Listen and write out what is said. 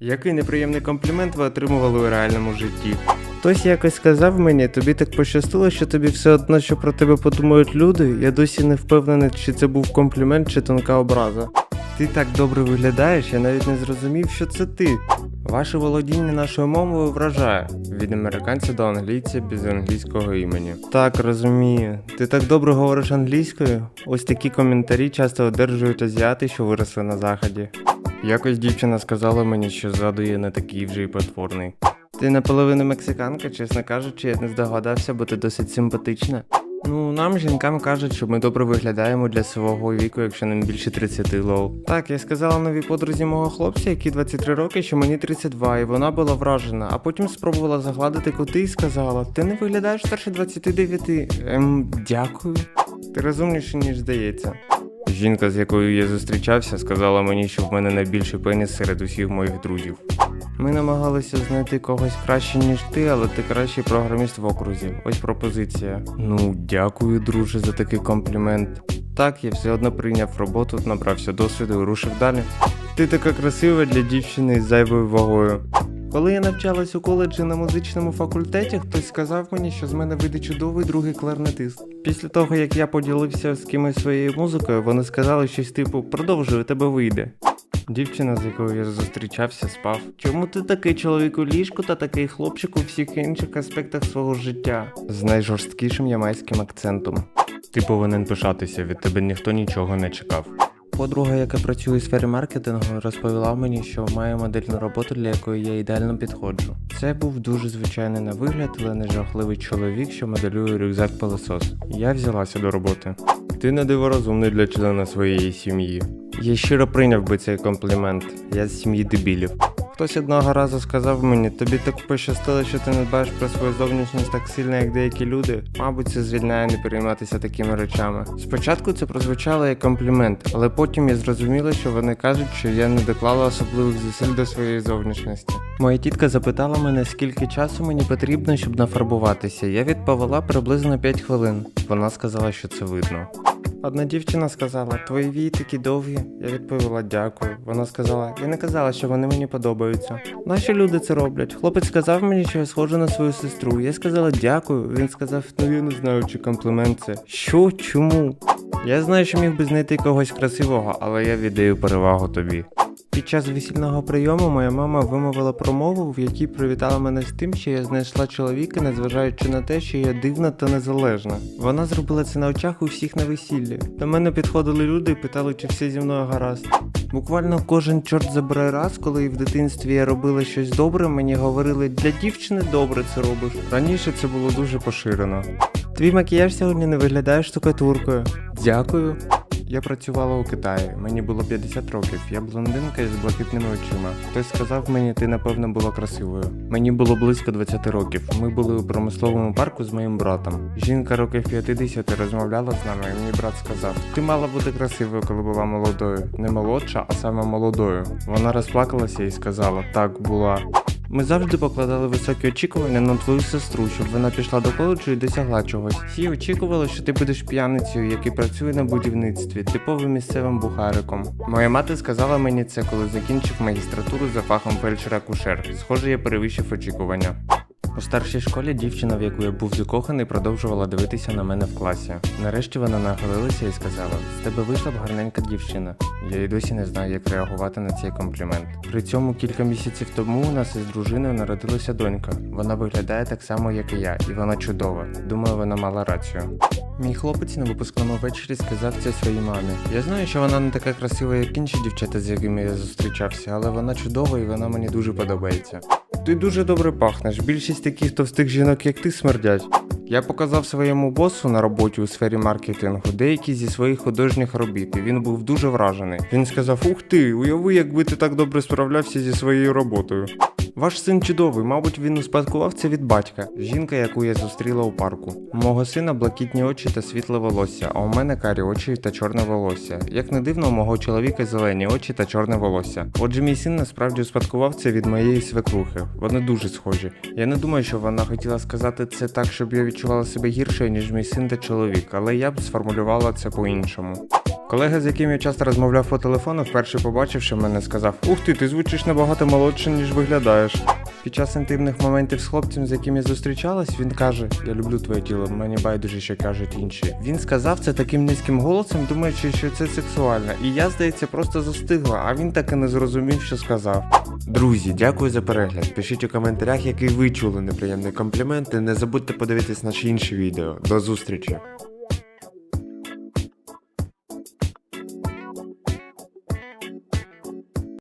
Який неприємний комплімент ви отримували у реальному житті? Хтось якось сказав мені, тобі так пощастило, що тобі все одно, що про тебе подумають люди. Я досі не впевнений, чи це був комплімент чи тонка образа. Ти так добре виглядаєш, я навіть не зрозумів, що це ти. Ваше володіння нашою мовою вражає від американця до англійця без англійського імені. Так, розумію. Ти так добре говориш англійською? Ось такі коментарі часто одержують азіати, що виросли на заході. Якось дівчина сказала мені, що ззаду я не такий вже й потворний. Ти наполовину мексиканка, чесно кажучи, я не здогадався, бо ти досить симпатична. Ну, нам, жінкам, кажуть, що ми добре виглядаємо для свого віку, якщо нам більше 30 лоу. Так, я сказала новій подрузі мого хлопця, який 23 роки, що мені 32, і вона була вражена, а потім спробувала загладити кути і сказала: Ти не виглядаєш старше 29. Ем, дякую. Ти розумніший, ніж здається. Жінка, з якою я зустрічався, сказала мені, що в мене найбільший пеніс серед усіх моїх друзів. Ми намагалися знайти когось краще, ніж ти, але ти кращий програміст в окрузі. Ось пропозиція. Ну, дякую, друже, за такий комплімент. Так, я все одно прийняв роботу, набрався досвіду і рушив далі. Ти така красива для дівчини з зайвою вагою. Коли я навчалась у коледжі на музичному факультеті, хтось сказав мені, що з мене вийде чудовий другий кларнетист. Після того, як я поділився з кимось своєю музикою, вони сказали щось типу продовжуй, тебе вийде. Дівчина, з якою я зустрічався, спав. Чому ти такий чоловік у ліжку та такий хлопчик у всіх інших аспектах свого життя? З найжорсткішим ямайським акцентом. Ти повинен пишатися, від тебе ніхто нічого не чекав. Подруга, яка працює у сфері маркетингу, розповіла мені, що має модельну роботу, для якої я ідеально підходжу. Це був дуже звичайний на вигляд, але не жахливий чоловік, що моделює рюкзак пилосос. Я взялася до роботи. Ти не диворозумний для члена своєї сім'ї. Я щиро прийняв би цей комплімент. Я з сім'ї дебілів. Хтось одного разу сказав мені, тобі так пощастило, що ти не дбаєш про свою зовнішність так сильно, як деякі люди. Мабуть, це звільняє не перейматися такими речами. Спочатку це прозвучало як комплімент, але потім я зрозуміла, що вони кажуть, що я не доклала особливих зусиль до своєї зовнішності. Моя тітка запитала мене, скільки часу мені потрібно, щоб нафарбуватися. Я відповіла приблизно 5 хвилин. Вона сказала, що це видно. Одна дівчина сказала, твої вії такі довгі. Я відповіла дякую. Вона сказала, я не казала, що вони мені подобаються. Наші люди це роблять. Хлопець сказав мені, що я схожа на свою сестру. Я сказала дякую. Він сказав, ну я не знаю, чи комплімент це. Що? Чому? Я знаю, що міг би знайти когось красивого, але я віддаю перевагу тобі. Під час весільного прийому моя мама вимовила промову, в якій привітала мене з тим, що я знайшла чоловіка, незважаючи на те, що я дивна та незалежна. Вона зробила це на очах у всіх на весіллі. До мене підходили люди і питали, чи все зі мною гаразд. Буквально кожен чорт забирай раз, коли в дитинстві я робила щось добре, мені говорили, для дівчини добре це робиш. Раніше це було дуже поширено. Твій макіяж сьогодні не виглядає штукатуркою. Дякую. Я працювала у Китаї, мені було 50 років, я блондинка із блакитними очима. Хтось сказав мені, ти напевно була красивою. Мені було близько 20 років. Ми були у промисловому парку з моїм братом. Жінка років 50 розмовляла з нами, і мій брат сказав: Ти мала бути красивою, коли була молодою. Не молодша, а саме молодою. Вона розплакалася і сказала: Так, була. Ми завжди покладали високі очікування на твою сестру, щоб вона пішла до коледжу і досягла чогось. Всі очікували, що ти будеш п'яницею, який працює на будівництві, типовим місцевим бухариком. Моя мати сказала мені це, коли закінчив магістратуру за фахом фельдшера кушер. Схоже, я перевищив очікування. У старшій школі дівчина, в яку я був закоханий, продовжувала дивитися на мене в класі. Нарешті вона нахилилася і сказала: з тебе вийшла б гарненька дівчина. Я й досі не знаю, як реагувати на цей комплімент. При цьому кілька місяців тому у нас із дружиною народилася донька. Вона виглядає так само, як і я, і вона чудова. Думаю, вона мала рацію. Мій хлопець на випускному вечорі сказав це своїй мамі. Я знаю, що вона не така красива, як інші дівчата, з якими я зустрічався, але вона чудова і вона мені дуже подобається. Ти дуже добре пахнеш. Більшість таких товстих жінок, як ти, смердять. Я показав своєму босу на роботі у сфері маркетингу деякі зі своїх художніх робіт, і він був дуже вражений. Він сказав: Ух ти, уяви, якби ти так добре справлявся зі своєю роботою. Ваш син чудовий, мабуть, він успадкував це від батька. Жінка, яку я зустріла у парку. Мого сина блакитні очі та світле волосся, а у мене карі очі та чорне волосся. Як не дивно, у мого чоловіка зелені очі та чорне волосся. Отже, мій син насправді успадкував це від моєї свекрухи. Вони дуже схожі. Я не думаю, що вона хотіла сказати це так, щоб я відчувала себе гірше, ніж мій син та чоловік, але я б сформулювала це по-іншому. Колега, з яким я часто розмовляв по телефону, вперше побачивши мене, сказав: Ух ти, ти звучиш набагато молодше, ніж виглядаєш. Під час інтимних моментів з хлопцем, з яким я зустрічалась, він каже: Я люблю твоє тіло, мені байдуже, що кажуть інші. Він сказав це таким низьким голосом, думаючи, що це сексуально. І я, здається, просто застигла, а він так і не зрозумів, що сказав. Друзі, дякую за перегляд. Пишіть у коментарях, який ви чули неприємний комплімент, і не забудьте подивитись наші інші відео. До зустрічі!